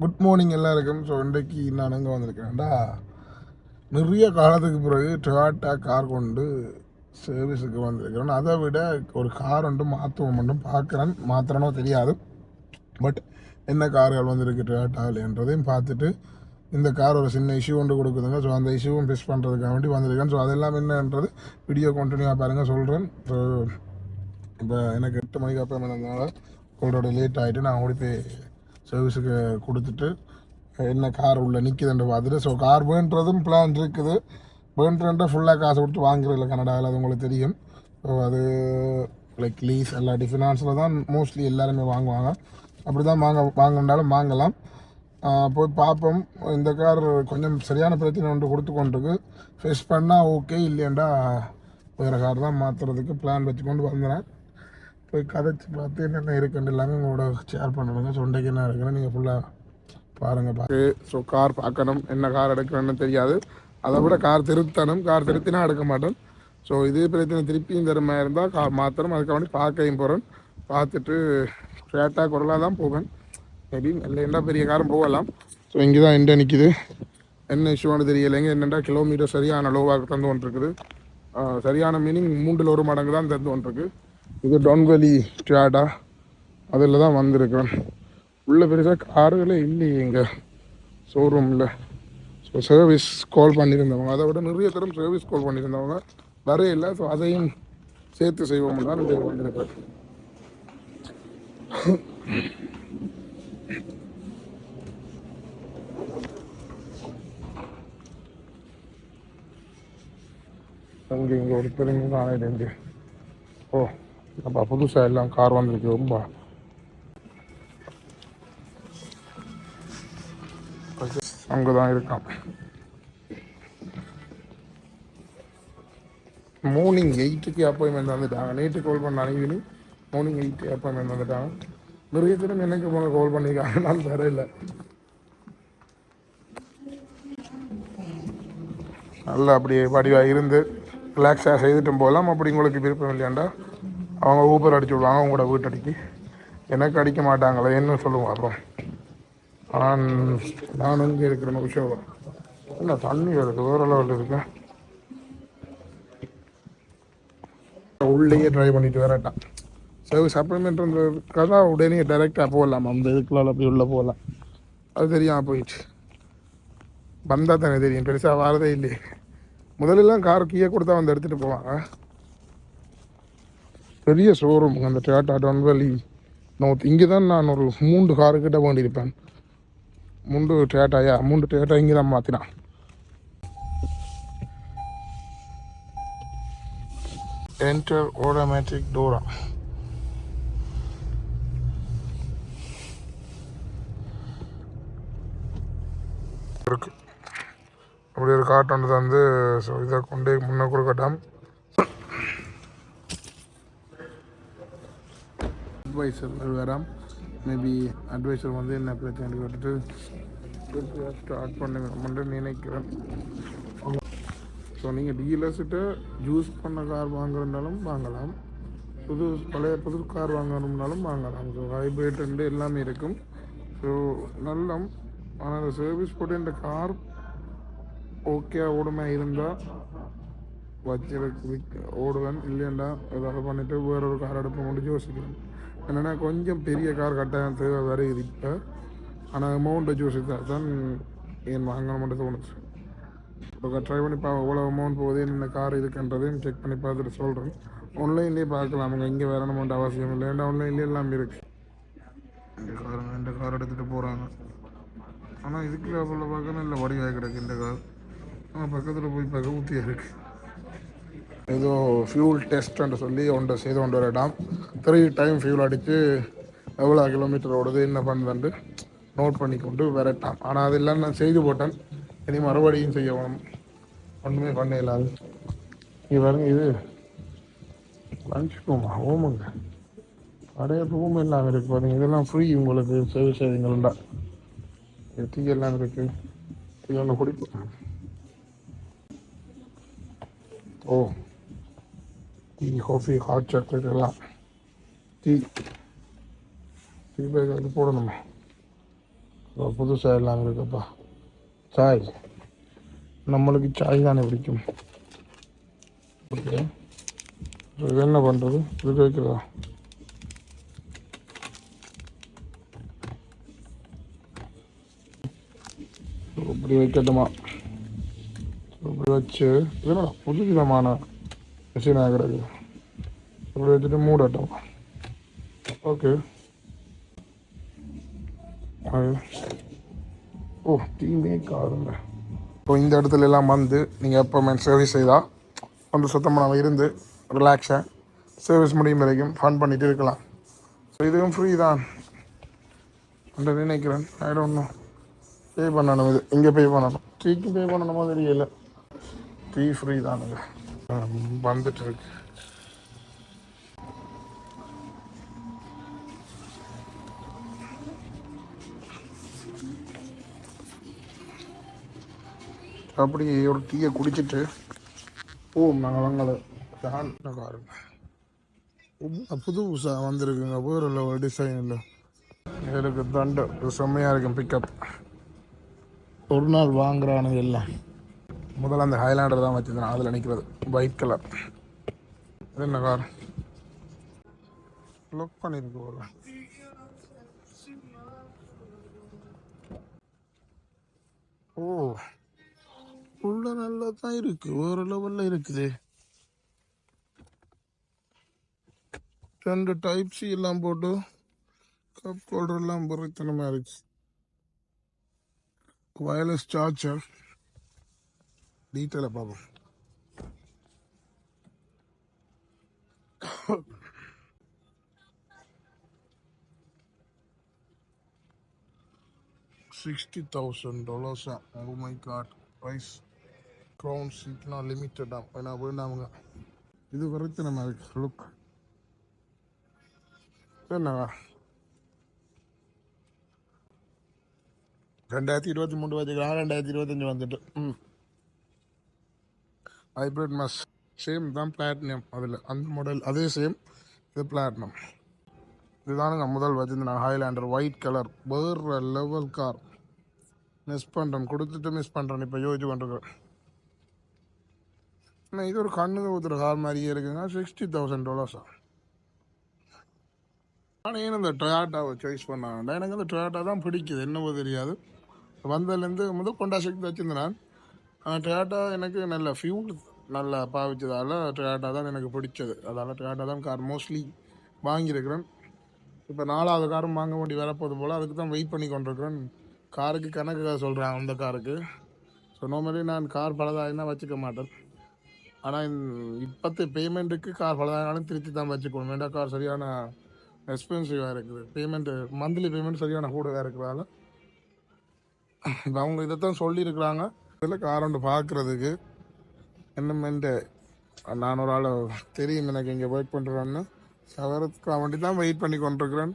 Good morning எல்லாருக்கும். So இன்றைக்கு நான் அங்கே வந்திருக்கேன்டா நிறைய காலத்துக்கு பிறகு டொயாட்டா கார் கொண்டு சர்வீஸுக்கு வந்திருக்கிறேன். அதை விட ஒரு கார் ஒன்று மாற்றுவோம் மட்டும் பார்க்குறேன். மாத்திரனோ தெரியாது. பட் என்ன கார்கள் வந்திருக்கு டொயாட்டாவில்ன்றதையும் பார்த்துட்டு இந்த கார் ஒரு சின்ன இஷ்யூ ஒன்று கொடுக்குதுங்க. ஸோ அந்த இஷ்யூவும் ஃபேஸ் பண்ணுறதுக்காக வேண்டி வந்திருக்கேன். ஸோ அதெல்லாம் என்னன்றது வீடியோ கண்டினியூவாக பாருங்கள் சொல்கிறேன் ஸோ இப்போ எனக்கு எட்டு மணிக்கு அப்புறம் இருந்ததுனால உங்களோட லேட் ஆகிட்டு நான் ஓடி போய் சர்வீஸுக்கு கொடுத்துட்டு என்ன கார் உள்ள நிற்கிதுன்ற பார்த்துட்டு ஸோ கார் வேண்டுறதும் பிளான் இருக்குது. வேண்டுறன்ற ஃபுல்லாக காசு கொடுத்து வாங்குறதில்ல கனடாவில் அது உங்களுக்கு தெரியும். ஸோ அது லைக் லீஸ் எல்லா ஃபினான்ஸில் தான் மோஸ்ட்லி எல்லாருமே வாங்குவாங்க. அப்படி தான் வாங்க வாங்கினாலும் வாங்கலாம். போய் பார்ப்போம். இந்த கார் கொஞ்சம் சரியான பிரச்சனை ஒன்று கொடுத்து கொண்டிருக்கு. ஃபேஸ் பண்ணால் ஓகே இல்லையாண்டா வேறு கார் தான் மாற்றுறதுக்கு பிளான் வச்சுக்கொண்டு வந்தேன். போய் கதைச்சு பார்த்து என்னென்ன இருக்குன்னு எல்லாமே உங்களோட ஷேர் பண்ணணுங்க சொண்டைக்கு என்ன இருக்குன்னு நீங்கள் ஃபுல்லாக பாருங்கள் பார்த்து ஸோ கார் பார்க்கணும். என்ன கார் எடுக்கணும்னு தெரியாது. அதை விட கார் திருத்தணும். கார் திருத்தினா எடுக்க மாட்டேன் ஸோ இதே பிரச்சனை திருப்பியும் திறமை இருந்தால் கார் மாத்திரம் அதுக்காக வேண்டி பார்க்கையும் போகிறேன் பார்த்துட்டு ஃபேட்டாக குரலாக தான் போவேன். மேபி இல்லைன்னா பெரிய காரம் போகலாம். ஸோ இங்கே தான் எண்டை நிற்கிது என்ன இஷ்யூன்னு தெரியலைங்க. என்னென்னா கிலோமீட்டர் சரியான லோவாக தந்து கொண்டிருக்குது சரியான மீனிங் மூன்றில் ஒரு மடங்கு தான் தந்து கொண்டிருக்கு இது டொன்வெலி டியாடா அதில் தான் வந்திருக்கிறேன் உள்ளே பெருசாக கார்களே இல்லையே இங்கே ஷோரூமில் ஸோ சர்வீஸ் கால் பண்ணியிருந்தவங்க. அதை விட நிறைய தரம் சர்வீஸ் கால் பண்ணியிருந்தவங்க வரையில ஸோ அதையும் சேர்த்து செய்வோம் தான் இங்கே வந்திருக்கிறேன் அங்கே இங்கே ஒரு பெருமை காணிட்டு ஓ அப்பா புதுசாக எல்லாம் கார் வந்திருக்கு ரொம்ப. அங்கே தான் இருக்கான் மார்னிங் எயிட்டுக்கு அப்பாயின்மெண்ட் வந்துட்டாங்க. நைட்டு கால் பண்ண ஈவினிங் மார்னிங் எயிட்டு அப்பாயின்மெண்ட் வந்துட்டாங்க. நிறைய என்னைக்கு எனக்கு போன கால் பண்ணியிருக்காங்க நான் தரையில் நல்லா அப்படியே வடிவாக இருந்து ரிலாக்ஸாக செய்துட்டும் போகலாம் அப்படி உங்களுக்கு விருப்பம் இல்லையாண்டா? அவங்க ஊப்பர் அடிச்சு விடுவாங்க அவங்களோட வீட்டடிக்கு எனக்கு அடிக்க மாட்டாங்களே என்ன சொல்லுவோம் அப்புறம் நான் நான் இங்கே இருக்கிற விஷயம் இல்லை தண்ணி வருது? வேற லெவலில் இருக்கேன். உள்ளேயே ட்ரை பண்ணிட்டு வரட்டான் சர்வீஸ் அப்பாயின்மெண்ட்ன்றதுக்காக தான் உடனே டைரெக்டாக போகலாம் அந்த இதுக்குள்ள போய் உள்ளே போகலாம் அது தெரியாமல் போயிடுச்சு. வந்தால் தானே தெரியும். பெருசாக வரதே இல்லையே. முதல்லலாம் கார் கீயே கொடுத்தா வந்து எடுத்துகிட்டு போவாங்க. பெரிய ஷோரூம் அந்த டொயாட்டா டொன்வெலி நோத் இங்கே தான் நான் ஒரு மூன்று காரு கிட்ட வேண்டியிருப்பேன் மூன்று டேட்டாயா மூன்று டேட்டா இங்கே தான் மாற்றினான் என்டர் ஆட்டோமேட்டிக் டோரா இருக்கு. அப்படி ஒரு காட்டு வந்து ஸோ இதை கொண்டு முன்னே கொடுக்கட்டாம். அட்வைசர் வராம் மேபி அட்வைசர் வந்து என்ன பிரச்சனை கேட்டுட்டு ஸ்டார்ட் பண்ணுங்கன்னு நினைக்கிறேன். ஸோ நீங்கள் டீலர்ஸ்கிட்ட யூஸ் பண்ண கார் வாங்குறதுனாலும் வாங்கலாம். புது பழைய புது கார் வாங்கணும்னாலும் வாங்கலாம். ஸோ ஹைப்ரிட் ரெண்டு எல்லாமே இருக்கும். ஸோ நல்ல ஆனால் அந்த சர்வீஸ் போட்டு இந்த கார் ஓகே ஓடுமே இருந்தால் வச்சிருக்கு ஓடுவேன் இல்லையாண்டா ஏதாவது பண்ணிவிட்டு வேற ஒரு கார் எடுப்ப முடிஞ்சு யோசிக்கிறேன். என்னென்னா கொஞ்சம் பெரிய கார் கட்டாயம் தேவை வருது இப்போ. ஆனால் அமௌண்ட்டை வச்சு தான் ஏன் வாங்கணும்னு தோணுச்சு. இப்போ ட்ரை பண்ணி பா எவ்வளோ அமௌண்ட் போகுது என்னென்ன கார் இருக்குன்றதையும் செக் பண்ணி பார்த்துட்டு சொல்கிறேன் ஆன்லைன்லேயே பார்க்கலாம். அவங்க இங்கே வேற அமௌண்ட் அவசியம் இல்லை. ஏன்னா ஆன்லைன்லேயே எல்லாம் இருக்குது இந்த கார் இந்த கார் எடுத்துகிட்டு போகிறாங்க ஆனால் இதுக்கு அவ்வளோ பார்க்கணும் இல்லை. வடிவாக கிடக்கு இந்த கார். ஆனால் பக்கத்தில் போய் பார்க்க ஊற்றியாக இருக்குது ஏதோ ஃபியூல் டெஸ்ட்ன்னு சொல்லி ஒன்றை செய்து கொண்டு வரட்டாம் த்ரீ டைம் ஃபியூல் அடித்து எவ்வளோ கிலோமீட்டர் ஓடுது என்ன பண்ணுதுன்ட்டு நோட் பண்ணி கொண்டு விரட்டான் ஆனால் அதெல்லாம் நான் செய்து போட்டேன். இனி மறுபடியும் செய்யணும் ஒன்றுமே பண்ண இல்லாது இங்கே பாருங்க இது லஞ்ச் ரூமா ஓமுங்க நிறைய ரூம் எல்லாம் இருக்குது பாருங்க. இதெல்லாம் ஃப்ரீ உங்களுக்கு சர்வீஸ் இதுங்கள்டா டீ எல்லாம் இருக்குது டீ ஒன்று குடிப்போம். ஓ. டீ காஃபி ஹாட் சாக்லேட் எல்லாம். டீ டீ பேக் வந்து போடணுமா. இப்போ புதுசாக எல்லாம் இருக்குப்பா. சாய் நம்மளுக்கு சாய் தானே பிடிக்கும். ஓகே இது என்ன பண்ணுறது இது வைக்கிறதா இப்படி வைக்கட்டுமா? இப்படி வச்சு இதெல்லாம் புது விதமான மிஷின் ஆகிறது இப்படி வச்சுட்டு மூடட்டும் ஓகே அது ஓ தீமே காருங்க இப்போ இந்த இடத்துல எல்லாம் வந்து நீங்கள் எப்போ சர்வீஸ் செய்தால் வந்து சுத்தமாக நம்ம இருந்து ரிலாக்ஸாக சர்வீஸ் முடியும் வரைக்கும் ஃபன் பண்ணிகிட்டு இருக்கலாம் ஸோ இதுவும் ஃப்ரீ தான் என்று நினைக்கிறேன் ஐ டோன்ட் நோ பே பண்ணணும் இது இங்கே பே பண்ணணும் டீக்கு பே பண்ணணுமோ தெரியல டீ ஃப்ரீ தானுங்க வந்துட்டு இருக்கு அப்படி ஒரு டீயை குடிச்சிட்டு போவோம் நாங்கள் வாங்கலை. பாருங்க. புது புதுசாக வந்திருக்குங்க வேறு ஒரு டிசைன் இல்லை எனக்கு தண்டை செம்மையாக இருக்கும் பிக்கப் ஒரு நாள் வாங்குறானுங்க எல்லாம். முதல்ல அந்த ஹைலாண்டர் தான் வச்சுருந்தேன் அதில் நிற்கிறது ஒயிட் கலர் இது என்ன கார் லுக் பண்ணியிருக்கு போல ஓ உள்ள நல்லா தான் இருக்கு. ஒரு லெவலில் இருக்குது. ரெண்டு டைப் சி எல்லாம் போட்டு கப் ஹோல்டர் எல்லாம் பொறுத்தனமாக இருக்கு. வயர்லெஸ் சார்ஜர் டீட்டெயிலாக பார்ப்போம் சிக்ஸ்டி தௌசண்ட் டாலர்ஸா oh my God price crown சீட்னா லிமிட்டடா ஏன்னா வேண்டாமுங்க இது வரைக்கும் நம்ம இருக்கு லுக் என்னவா ரெண்டாயிரத்தி இருபத்தி மூணு வச்சுக்கலாம் ரெண்டாயிரத்தி இருபத்தஞ்சு வந்துட்டு ம் ஹைப்ரிட் மஸ் சேம் தான் பிளாட்டினம் அதில் அந்த மாடல் அதே சேம் இது பிளாட்டினம் இதுதானுங்க முதல் வச்சிருந்தேன். ஹைலாண்டர் ஒயிட் கலர் வேறு லெவல் கார் மிஸ் பண்ணுறேன் கொடுத்துட்டு மிஸ் பண்ணுறேன் இப்போ யோசிச்சு பண்ணுறேன் இது ஒரு கண்ணுக்கு ஊற்றுற கார் மாதிரியே இருக்குங்க சிக்ஸ்டி தௌசண்ட் டாலர்ஸா ஆனால் ஏன் இந்த டொயாட்டாவை சாய்ஸ் பண்ணாங்க எனக்கு அந்த டொயாட்டா தான் பிடிக்குது. என்னவோ தெரியாது. வந்ததுலேருந்து முதல் கொண்டா சக்தி வச்சிருந்தேன் நான். ஆனால் டொயாட்டா எனக்கு நல்ல ஃபியூல் நல்லா பாவிச்சதால் டொயாட்டா தான் எனக்கு பிடிச்சது. அதால் டொயாட்டா தான் கார் மோஸ்ட்லி வாங்கியிருக்கிறேன். இப்போ நாலாவது காரும் வாங்க வேண்டி வரப்போது போல். அதுக்கு தான் வெயிட் பண்ணி கொண்டிருக்கிறேன். காருக்கு கணக்கு சொல்கிறேன் அந்த காருக்கு ஸோ நார்மலி நான் கார் பலதாயினா வச்சுக்க மாட்டேன். ஆனால் இப்போத்து பேமெண்ட்டுக்கு கார் பலதாயினாலும் திருத்தி தான் வச்சுக்கணும். வேண்டாம் கார் சரியான எக்ஸ்பென்சிவாக இருக்குது. பேமெண்ட்டு மந்த்லி பேமெண்ட் சரியான கூடவே இருக்கிறதால. இப்போ அவங்க இதைத்தான் சொல்லியிருக்கிறாங்க. இதில் கார் ஒன்று பார்க்குறதுக்கு என்னமென்ட்டு நான் ஒரு ஆள் தெரியும் எனக்கு இங்கே ஒர்க் பண்ணுறேன்னு அவருக்கு வண்டி தான் வெயிட் பண்ணி கொண்டிருக்கிறேன்.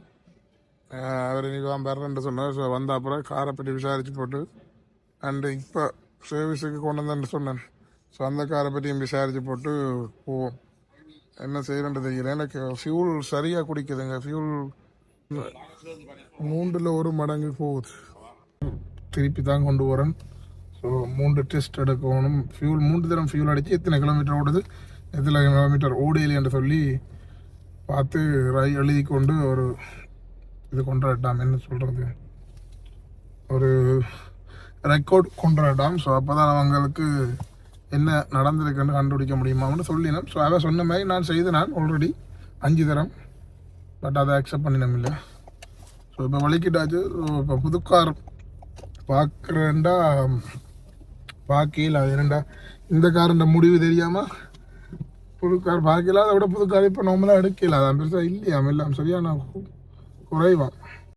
அவர் இன்னைக்கு தான் பெறேன்ட்டு சொன்னார். ஸோ வந்த அப்புறம் காரை பற்றி விசாரித்து போட்டு அண்டு இப்போ சர்வீஸுக்கு கொண்டு வந்தேன்னு சொன்னேன். ஸோ அந்த காரை பற்றியும் விசாரித்து போட்டு போவோம். என்ன செய்யணுன்றது தெரியல. எனக்கு ஃபியூல் சரியாக குடிக்குதுங்க. ஃபியூல் மூன்றில் ஒரு மடங்கு போகுது. திருப்பி தான் கொண்டு வரேன் ஸோ மூன்று டெஸ்ட் எடுக்கணும். ஃபியூல் மூன்று தரம் ஃபியூல் அடித்து எத்தனை கிலோமீட்டர் ஓடுது? எத்தனை கிலோமீட்டர் ஓடையில என்று சொல்லி பார்த்து ரை எழுதி கொண்டு ஒரு இது கொண்டாடாம் என்ன சொல்கிறது ஒரு ரெக்கார்ட் கொண்டாடாம் ஸோ அப்போ தான் அவங்களுக்கு என்ன நடந்திருக்குன்னு கண்டுபிடிக்க முடியுமான்னு சொல்லினோம். ஸோ அதை சொன்ன மாதிரி நான் செய்து நான் ஆல்ரெடி அஞ்சு தரம். பட் அதை அக்செப்ட் பண்ணினோம் இல்லை ஸோ இப்போ வலிக்கிட்டாச்சு. ஸோ இப்போ புதுக்கார் பார்க்குறேன்டா. பாக்கியில் அது என்னண்டா இந்த காரண்ட முடிவு தெரியாமல் புது கார் பாக்கியில் அதை விட புது கார் இப்போ நம்மளாம் எடுக்கல. அதான் பெருசாக இல்லையா எல்லாம் சரியான கு- குறைவா.